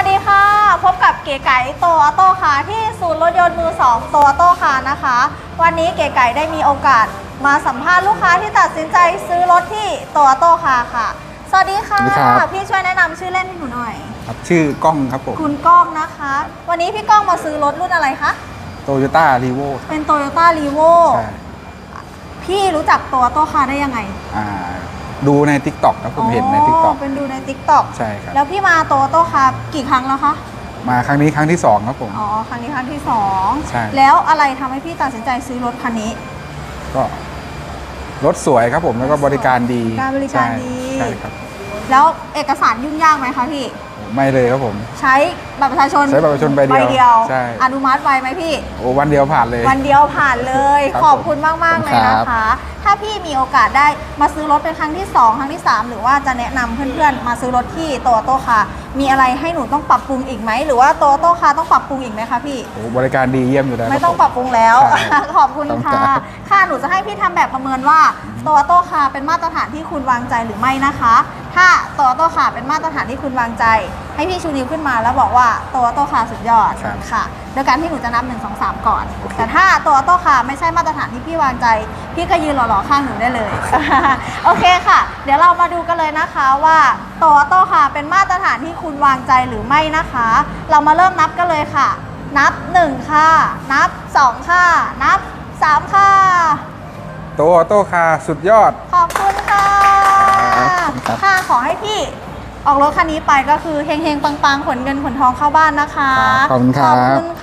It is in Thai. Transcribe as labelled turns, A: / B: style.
A: วัสดีค่ะ พบกับเก๋ไก่โตออโต้ค่ะที่ศูนย์รถยนต์มือ2โตออโต้ค่ะนะคะ วันนี้เก๋ไก่ได้มีโอกาสมาสัมภาษณ์ลูกค้าที่ตัดสินใจซื้อรถที่โตออโต้ค่ะค่ะ สวัสดีค่ะ
B: สวัสดีครับ
A: พี่ช่วยแนะนำชื่อเล่นให้หนูหน่อย
B: ครับชื่อกล้องครับผม
A: คุณก้องนะคะ วันนี้พี่ก้องมาซื้อรถรุ่นอะไรคะ
B: โตโยต้ารีโว
A: เป็นโตโยต้ารีโว
B: ใช่
A: พี่รู้จักโตออโต้ค่ะได้ยังไง
B: อ่า ดูใน t ิ k t o k ครับผมเห็นใน t ิ k t o k
A: เป็นดูใน t ิ k t o k
B: ใช่ครับ
A: แล้วพี่มาโตโยต้ค่ะกี่ครั้งแล้วคะ
B: มาครั้งนี้ครั้งที่2ครับผม
A: อ๋อครั้งนี้ครั้งที่สอง
B: ใช่
A: แล้วอะไรทำให้พี่ตัดสินใจซื้อรถคันนี้
B: ก็รถสวยครับผมแล้วก็บริการดี
A: การบริการดี
B: ใช่ใช่ครับ
A: แล้วเอกสารยุ่งยากไหมคะพี่
B: ไม่เลยครับผม
A: ใช้ บัตรประชาชน
B: ใช้บัตรประชาชนใบเดียว
A: เดียว
B: ใช่
A: อนุมัติไวไหมพี่
B: โอ้วันเดียวผ่านเลย
A: วันเดียวผ่านเลย
B: ครับ
A: ขอบคุณมากๆเลย
B: ครั
A: นะ
B: บ
A: คะถ้าพี่มีโอกาสได้มาซื้อรถเป็นครั้งที่ 2 ครั้งที่ 3 หรือว่าจะแนะนำเพื่อนๆ มาซื้อรถที่โตโต้คามีอะไรให้หนูต้องปรับปรุงอีกไหม หรือว่าโตโต้คาต้องปรับปรุงอีกไหมคะพี่
B: โอ้บริการดีเยี่ยมอยู่แล้ว
A: ไม่ต้อง
B: ค
A: ป
B: รั
A: รั
B: บบ
A: ปรุงแล้ว
B: ใช่
A: ขอบคุณ
B: ต้อง
A: ค่ะ
B: ครับ
A: ค่ะหนูจะให้พี่ทำแบบประเมินว่าตัวโต้คาเป็นมาตรฐานที่คุณวางใจหรือไม่นะคะ ถ้าตัวโต้คาเป็นมาตรฐานที่คุณวางใจ ให้พี่ชูนิ้วขึ้นมาแล้วบอกว่าตัวโต้คาสุดยอด
B: ครับ
A: ค่ะ โดยการที่หนูจะนับ 1 2 3 ก่อน
B: โอเค
A: แต่ถ้าตัวโต้คาไม่ใช่มาตรฐานที่พี่วางใจ พี่ก็ยืนหล่อๆข้างหนูได้เลย โอเคค่ะ เดี๋ยวเรามาดูกันเลยนะคะว่าตัวโต้คาเป็นมาตรฐานที่คุณวางใจหรือไม่นะคะ เรามาเริ่มนับกันเลยค่ะ นับ 1 ค่ะ นับ 2 ค่ะ นับ 3 ค่ะ
B: โตโต้คาร์สุดยอด
A: ขอบคุณค่ะ
B: ครับครับ
A: ค่ะ ขอให้พี่ ออกรถคันนี้ไปก็คือเฮงๆ ปังๆ ขนเงินขนทองเข้าบ้านนะคะ
B: ครับขอบคุณครับ
A: ขอบคุณ